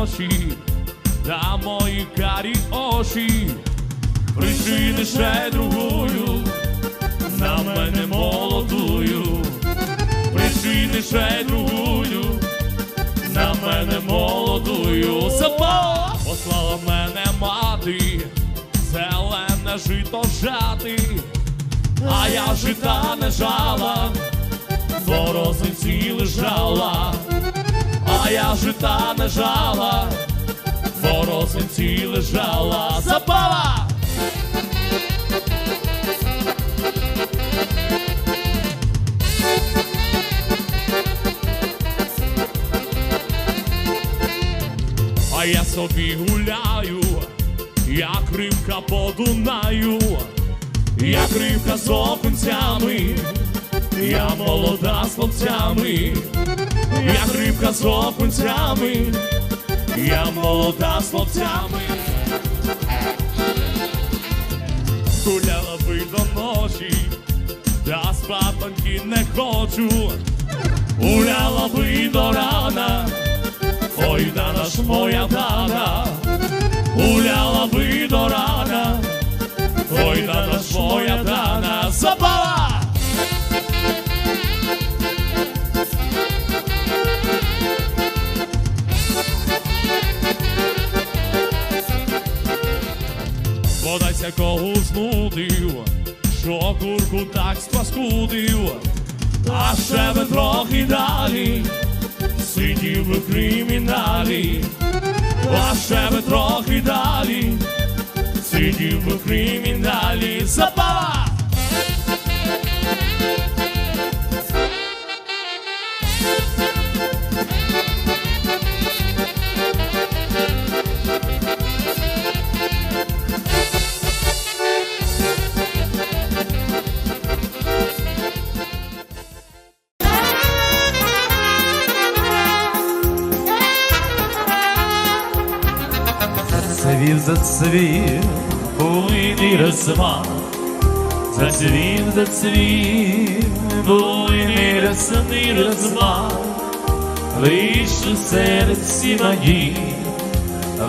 ночі, та мої карі очі, причини ще другою, на мене молодую, причини ще другою, на мене молодую. Забава! Послала мене мати, зелене жито жати, а я жита не жала, я жита не жала, в розинці лежала. Забава! А я собі гуляю, як рибка по Дунаю, як рибка з окунцями, я молода з хлопцями, як рибка з окунцями, я молода з хлопцями. Гуляла би до ночі, та спатоньки не хочу, гуляла би до рана. Ой, дана ж моя дана, Подайся кого знудив, що курку так спаскудив, а ще би трохи далі сидів би в криміналі, а ще би трохи далі, сидів би в криміналі, забава! Цвів зацвів буйний розмах, зацвів, зацвів буйний рясний розмах, лиш у серці моїй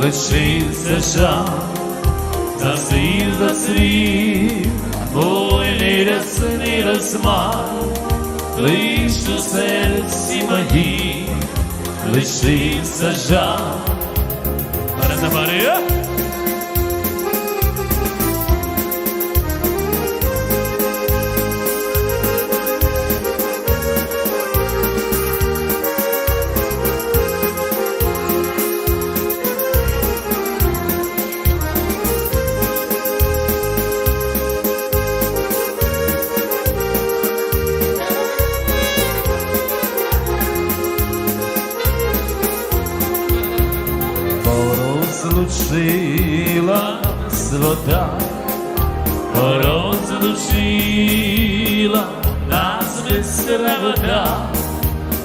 лишився жах, зацвів, зацвів буйний рясний розмах, лиш у серці моїй лишився жах. Maria. Нас вода, розлучила нас бистра вода,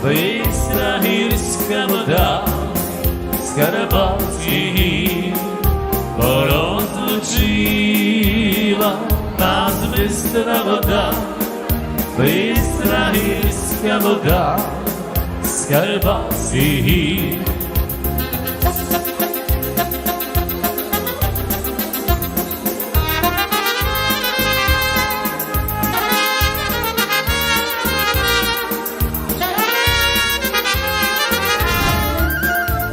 бистра гірська вода, Скарабатський гір, розлучила нас бистра вода, бистра гірська вода, Скарабатський гір.